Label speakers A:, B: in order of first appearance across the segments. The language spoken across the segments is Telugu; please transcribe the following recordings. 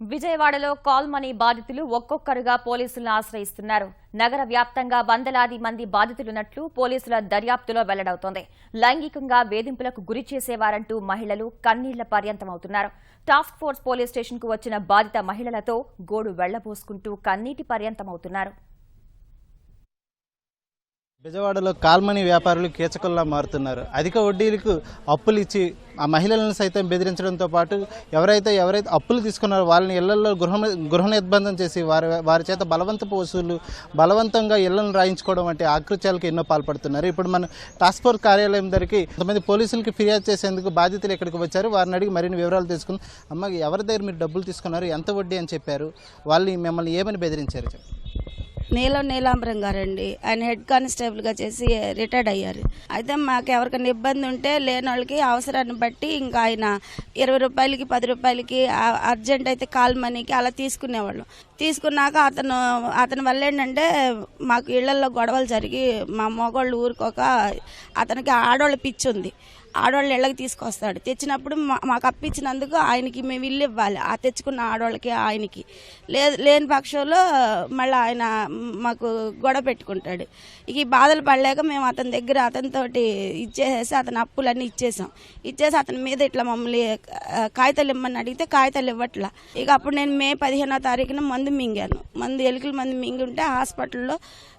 A: విజయవాడలో కాల్ మనీ బాధితులు ఒక్కొక్కరుగా పోలీసులను ఆశ్రయిస్తున్నారు. నగర వ్యాప్తంగా వందలాది మంది బాధితులున్నట్లు పోలీసుల దర్యాప్తులో వెల్లడవుతోంది. లైంగికంగా వేధింపులకు గురి చేసేవారంటూ మహిళలు కన్నీళ్ళ పర్యంతమవుతున్నారు. టాస్క్ ఫోర్స్ పోలీస్ స్టేషన్కు వచ్చిన బాధిత మహిళలతో గోడు వెళ్ళబోసుకుంటూ కన్నీటి పర్యంతమవుతున్నారు.
B: బెజవాడలో కాల్మనీ వ్యాపారులు కీచకుల్లా మారుతున్నారు. అధిక వడ్డీలకు అప్పులు ఇచ్చి ఆ మహిళలను సైతం బెదిరించడంతో పాటు ఎవరైతే ఎవరైతే అప్పులు తీసుకున్నారో వాళ్ళని ఇళ్ళలో గృహ గృహ నిర్బంధం చేసి వారి వారి చేత బలవంతపు వసూలు బలవంతంగా ఇళ్ళను రాయించుకోవడం వంటి ఆకృత్యాలకు ఎన్నో పాల్పడుతున్నారు. ఇప్పుడు మన టాస్క్ ఫోర్స్ కార్యాలయం దగ్గరికి కొంతమంది పోలీసులకి ఫిర్యాదు చేసేందుకు బాధితులు ఇక్కడికి వచ్చారు. వారిని అడిగి మరిన్ని వివరాలు తీసుకుని అమ్మ ఎవరి దగ్గర మీరు డబ్బులు తీసుకున్నారు? ఎంత వడ్డీ అని చెప్పారు? వాళ్ళని మిమ్మల్ని ఏమని బెదిరించారు? చెప్పండి.
C: నీలం నీలాంబరం గారండి. ఆయన హెడ్ కానిస్టేబుల్గా చేసి రిటైర్డ్ అయ్యారు. అయితే మాకు ఎవరికైనా ఇబ్బంది ఉంటే లేని వాళ్ళకి అవసరాన్ని బట్టి ఇంకా ఆయన ఇరవై రూపాయలకి పది రూపాయలకి అర్జెంట్ అయితే కాల్ మనీకి అలా తీసుకునేవాళ్ళం. తీసుకున్నాక అతను అతని వల్ల ఏంటంటే మాకు ఇళ్ళలో గొడవలు జరిగి మా మగవాళ్ళు ఊరుకోక అతనికి ఆడవాళ్ళ పిచ్చి ఉంది ఆడవాళ్ళ ఇళ్ళకి తీసుకొస్తాడు. తెచ్చినప్పుడు మా- మాకు అప్పించినందుకు ఆయనకి మేము ఇల్లు ఇవ్వాలి. ఆ తెచ్చుకున్న ఆడవాళ్ళకి ఆయనకి. లే లేని పక్షంలో మళ్ళీ ఆయన మాకు గొడవ పెట్టుకుంటాడు. ఇక ఈ బాధలు పడలేక మేము అతని దగ్గర అతనితోటి ఇచ్చేసేసి అతని అప్పులన్నీ ఇచ్చేసాం. ఇచ్చేసి అతని మీద ఇట్లా మమ్మల్ని కాగితాలు ఇమ్మని అడిగితే కాగితాలు ఇవ్వట్లా. ఇక అప్పుడు నేను మే పదిహేనో తారీఖున మందు మింగాను. మంది ఎలుకల మంది మింగి ఉంటే హాస్పిటల్లో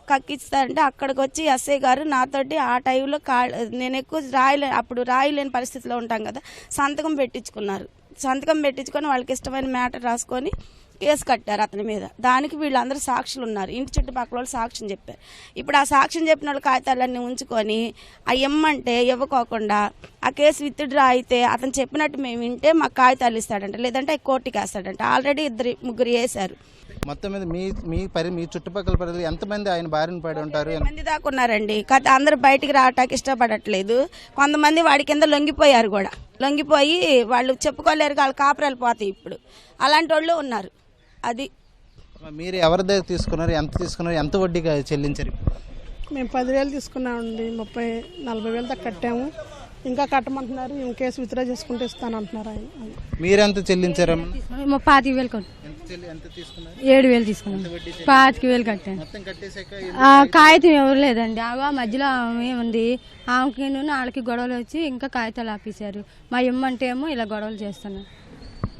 C: కక్కిస్తారంటే అక్కడికి వచ్చి ఎస్ఐ గారు నాతోటి ఆ టైంలో కా నేను ఎక్కువ రాయలే అప్పుడు రాయలేని పరిస్థితిలో ఉంటాం కదా సంతకం పెట్టించుకున్నారు. సంతకం పెట్టించుకొని వాళ్ళకి ఇష్టమైన మ్యాటర్ రాసుకొని కేసు కట్టారు అతని మీద. దానికి వీళ్ళందరూ సాక్షులు ఉన్నారు. ఇంటి చుట్టుపక్కల వాళ్ళు సాక్ష్యం చెప్పారు. ఇప్పుడు ఆ సాక్ష్యం చెప్పిన వాళ్ళ కాగితాలన్నీ ఉంచుకొని ఆ ఇమ్మంటే ఇవ్వకోకుండా ఆ కేసు విత్డ్రా అయితే అతను చెప్పినట్టు మేము వింటే మాకు కాగితాలు ఇస్తాడంట. లేదంటే కోర్టుకి వేస్తాడంట. ఆల్రెడీ ఇద్దరు ముగ్గురు వేశారు.
B: మొత్తం మీద మీ మీ పరి మీ చుట్టుపక్కల ప్రజలు ఎంతమంది ఆయన బారిన పడి ఉంటారు?
C: మంది దాకా ఉన్నారండి. కథ అందరూ బయటికి రావటానికి ఇష్టపడట్లేదు. కొంతమంది వాడి కింద లొంగిపోయారు కూడా. లొంగిపోయి వాళ్ళు చెప్పుకోలేరు వాళ్ళ కాపురాలు పోతాయి ఇప్పుడు. అలాంటి వాళ్ళు ఉన్నారు. అది.
B: మీరు ఎవరి దగ్గర తీసుకున్నారు? ఎంత తీసుకున్నారు? ఎంత వడ్డీగా చెల్లించారు?
D: మేము పదివేలు తీసుకున్నామండి. ముప్పై నలభై వేలు దాకా కట్టాము. ఇంకా కట్టమంటున్నారు. ఇన్ కేసు విత్డ్రా చేసుకుంటే ఇస్తానంటున్నారు ఆయన. అది.
B: మీరెంత చెల్లించారమ్మా?
E: మా పాతిక వేలు ఏడు వేలు తీసుకున్నాం. పాతిక వేలు కట్టాను కాగితం ఎవరు లేదండి. ఆ మధ్యలో ఆమె ఉంది ఆమెకి వాళ్ళకి గొడవలు వచ్చి ఇంకా కాగితాలు ఆపేశారు. మా ఇమ్మంటే ఏమో ఇలా గొడవలు చేస్తున్నారు.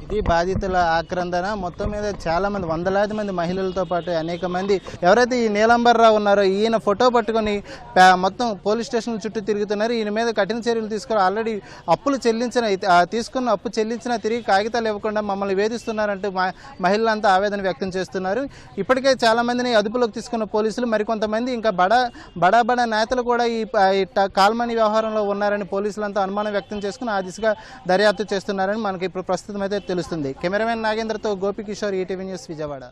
B: ఈ బాధితుల ఆక్రందన మొత్తం మీద చాలా మంది వందలాది మంది మహిళలతో పాటు అనేక మంది. ఎవరైతే ఈ నీలంబర్రావు ఉన్నారో ఈయన ఫోటో పట్టుకొని మొత్తం పోలీస్ స్టేషన్ చుట్టూ తిరుగుతున్నారు. ఈయన మీద కఠిన చర్యలు తీసుకొని ఆల్రెడీ అప్పులు చెల్లించిన తీసుకున్న అప్పు చెల్లించిన తిరిగి కాగితాలు ఇవ్వకుండా మమ్మల్ని వేధిస్తున్నారంటూ మహిళలంతా ఆవేదన వ్యక్తం చేస్తున్నారు. ఇప్పటికే చాలా మందిని అదుపులోకి తీసుకున్న పోలీసులు మరికొంతమంది ఇంకా బడా బడా బడా నేతలు కూడా ఈ కాల్మణి ట- కాల్మనీ వ్యవహారంలో ఉన్నారని పోలీసులంతా అనుమానం వ్యక్తం చేసుకుని ఆ దిశగా దర్యాప్తు చేస్తున్నారని మనకి ఇప్పుడు ప్రస్తుతం అయితే తెలుస్తుంది కెమెరామెన్ నాగేంద్రతో గోపికిషోర్ ఈటీవీ న్యూస్ విజయవాడ